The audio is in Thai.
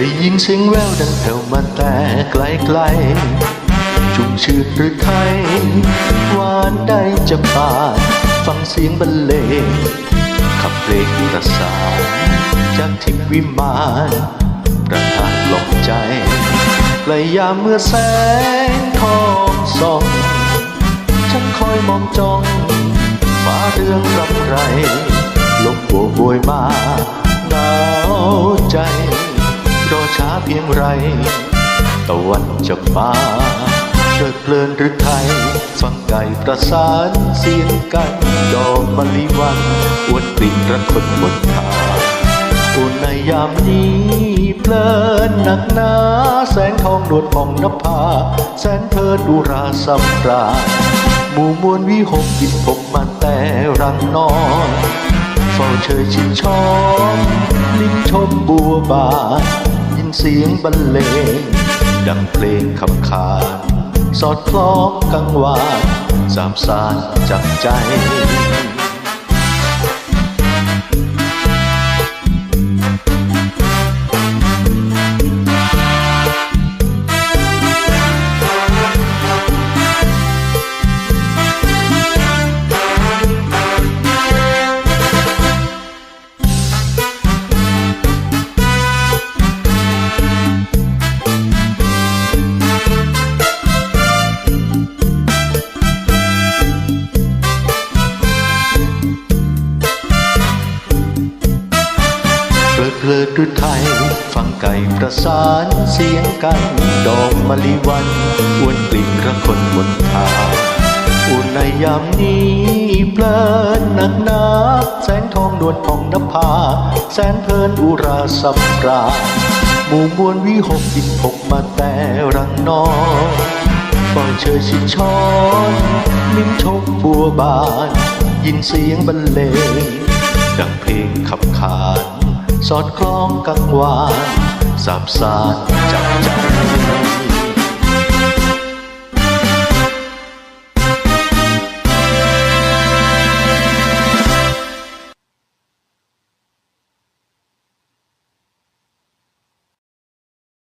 ได้ยินเสียงแววดังแผ่วมาแต่ไกลไกลๆชุ่มชื่นหรือไทยหวานได้จะปาดฟังเสียงบรรเลงขับเพลงประสานจากทิพวิมานประทานลมใจไกลยามเมื่อแสงทองส่องฉันคอยมองจ้องฟ้าเรื่องรำไรลมโบกโบยมาหนาวใจ รอช้าเพียงไร ตะวันจะมาเพลิดเพลินหรือไทยฟังไก่ประสานเสียงกันดอกมะลิวันอวดกลิ่นระคนบนทางอุ่นในยามนี้เพลินหนักหนา แสงทองนวลผ่องนภา แสนเพลินดูราสำราญหมู่มวลวิหกยินพบมาแต่รังนอนเฝ้าเชยชินช้อมลิ้มชมบัวบาน เสียงบรรเลง ดังเพลงคำขานสอดคล้องกังวานสามสารจับใจ ลิดเพลินด้วยไทยฟังไก่ประสานเสียงกัน ดอกมะลิวันอวนกลิ่นระคนบนทางอุ่นในยามนี้เพลินหนักหนาแสงทองนวลผ่องนภา แสนเพลินอุราสับราหมู่มวลวิหกบินพกมาแต่รังนอนปล่อยเชยชิดช้อนลิ้มชมบัวบาน ยินเสียงบรรเลงดังเพลงขับขาน สอดคล้องกังวานสาบสานจับใจ